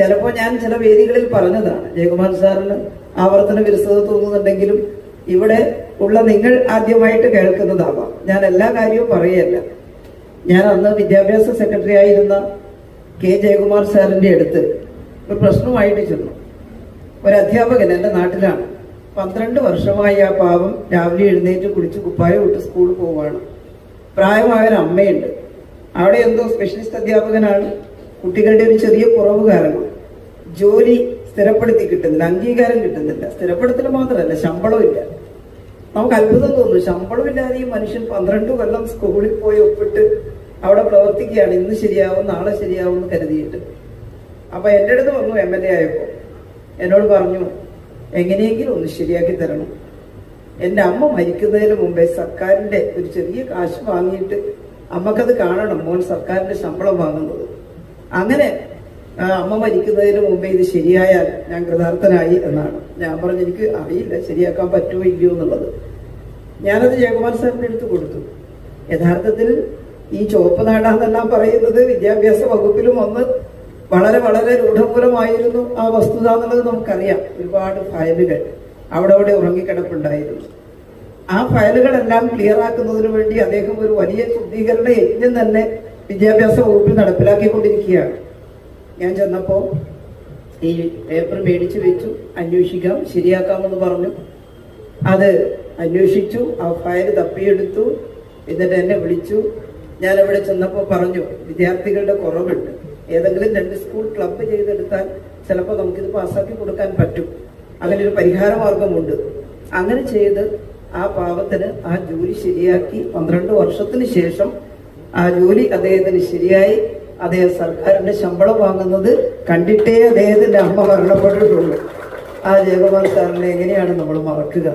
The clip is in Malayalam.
ചിലപ്പോൾ ഞാൻ ചില വേദികളിൽ പറഞ്ഞതാണ്. ജയകുമാർ സാറിന് ആവർത്തന വിരസത തോന്നുന്നുണ്ടെങ്കിലും ഇവിടെ ഉള്ള നിങ്ങൾ ആദ്യമായിട്ട് കേൾക്കുന്നതാവാം. ഞാൻ എല്ലാ കാര്യവും പറയല്ല ഞാൻ അന്ന് വിദ്യാഭ്യാസ സെക്രട്ടറി ആയിരുന്ന കെ ജയകുമാർ സാറിന്റെ അടുത്ത് ഒരു പ്രശ്നമായിട്ട് ചെന്നു. ഒരു അധ്യാപകൻ എന്റെ നാട്ടിലാണ്. പന്ത്രണ്ട് വർഷമായി ആ പാവം രാവിലെ എഴുന്നേറ്റ് കുളിച്ച് കുപ്പായം ഇട്ട് സ്കൂളിൽ പോവാണ് പ്രായമായ ഒരു അമ്മയുണ്ട്. അവിടെ എന്തോ സ്പെഷ്യലിസ്റ്റ് അധ്യാപകനാണ്. കുട്ടികളുടെ ഒരു ചെറിയ കുറവ് കാരണം ജോലി സ്ഥിരപ്പെടുത്തി കിട്ടുന്നില്ല അംഗീകാരം കിട്ടുന്നില്ല. സ്ഥിരപ്പെടുത്തൽ മാത്രമല്ല ശമ്പളം ഇല്ല. നമുക്ക് അത്ഭുതം തോന്നുന്നു. ശമ്പളമില്ലാതെ ഈ മനുഷ്യൻ പന്ത്രണ്ട് കൊല്ലം സ്കൂളിൽ പോയി ഒപ്പിട്ട് അവിടെ പ്രവർത്തിക്കുകയാണ്. ഇന്ന് ശരിയാവും നാളെ ശരിയാവും എന്ന് കരുതിയിട്ട്. അപ്പൊ എന്റെ അടുത്ത് വന്നു എം എൽ എ ആയപ്പോ. എന്നോട് പറഞ്ഞു എങ്ങനെയെങ്കിലും ഒന്ന് ശരിയാക്കി തരണം. എന്റെ അമ്മ മരിക്കുന്നതിന് മുമ്പേ സർക്കാരിന്റെ ഒരു ചെറിയ കാശ് വാങ്ങിയിട്ട് അമ്മക്കത് കാണണം. മോൻ സർക്കാരിന്റെ ശമ്പളം വാങ്ങുന്നത്. അങ്ങനെ അമ്മ മരിക്കുന്നതിന് മുമ്പേ ഇത് ശരിയായാൽ ഞാൻ കൃതാർത്ഥനായി എന്നാണ്. ഞാൻ പറഞ്ഞു എനിക്ക് അറിയില്ല ശരിയാക്കാൻ പറ്റുമോ ഇല്ലയോ എന്നുള്ളത്. ഞാനത് ജയകുമാർ സാറിന്റെ അടുത്ത് കൊടുത്തു. യഥാർത്ഥത്തിൽ ഈ ചുവപ്പ് നാടാന്നെല്ലാം പറയുന്നത് വിദ്യാഭ്യാസ വകുപ്പിലും ഒന്ന് വളരെ വളരെ രൂഢമൂലമായിരുന്നു ആ വസ്തുത എന്നുള്ളത് നമുക്കറിയാം. ഒരുപാട് ഫയലുകൾ അവിടെ അവിടെ ഉറങ്ങിക്കിടപ്പുണ്ടായിരുന്നു. ആ ഫയലുകളെല്ലാം ക്ലിയർ ആക്കുന്നതിന് വേണ്ടി അദ്ദേഹം ഒരു വലിയ ശുദ്ധീകരണ യജ്ഞം തന്നെ വിദ്യാഭ്യാസ വകുപ്പ് നടപ്പിലാക്കിക്കൊണ്ടിരിക്കുകയാണ്. ഞാൻ ചെന്നപ്പോൾ ഈ പേപ്പർ മേടിച്ചു വെച്ചു അന്വേഷിക്കാം ശരിയാക്കാമെന്ന് പറഞ്ഞു. അത് അന്വേഷിച്ചു ആ ഫയൽ തപ്പിയെടുത്തു എന്നിട്ട് എന്നെ വിളിച്ചു. ഞാൻ അവിടെ ചെന്നപ്പോൾ പറഞ്ഞു വിദ്യാർത്ഥികളുടെ കുറവുണ്ട്. ഏതെങ്കിലും രണ്ട് സ്കൂൾ ക്ലബ്ബ് ചെയ്തെടുത്താൽ ചിലപ്പോൾ നമുക്കിത് പാസ്സാക്കി കൊടുക്കാൻ പറ്റും. അങ്ങനെ ഒരു പരിഹാര മാർഗമുണ്ട് അങ്ങനെ ചെയ്ത് ആ പാവത്തിന് ആ ജോലി ശരിയാക്കി. പന്ത്രണ്ട് വർഷത്തിന് ശേഷം ആ ജോലി അദ്ദേഹത്തിന് ശരിയായി. അദ്ദേഹം സർക്കാരിന്റെ ശമ്പളം വാങ്ങുന്നത് കണ്ടിട്ടേ അദ്ദേഹത്തിന്റെ അമ്മ മരണപ്പെട്ടിട്ടുള്ളൂ ആ ജയകുമാർ സാറിനെ എങ്ങനെയാണ് നമ്മൾ മറക്കുക?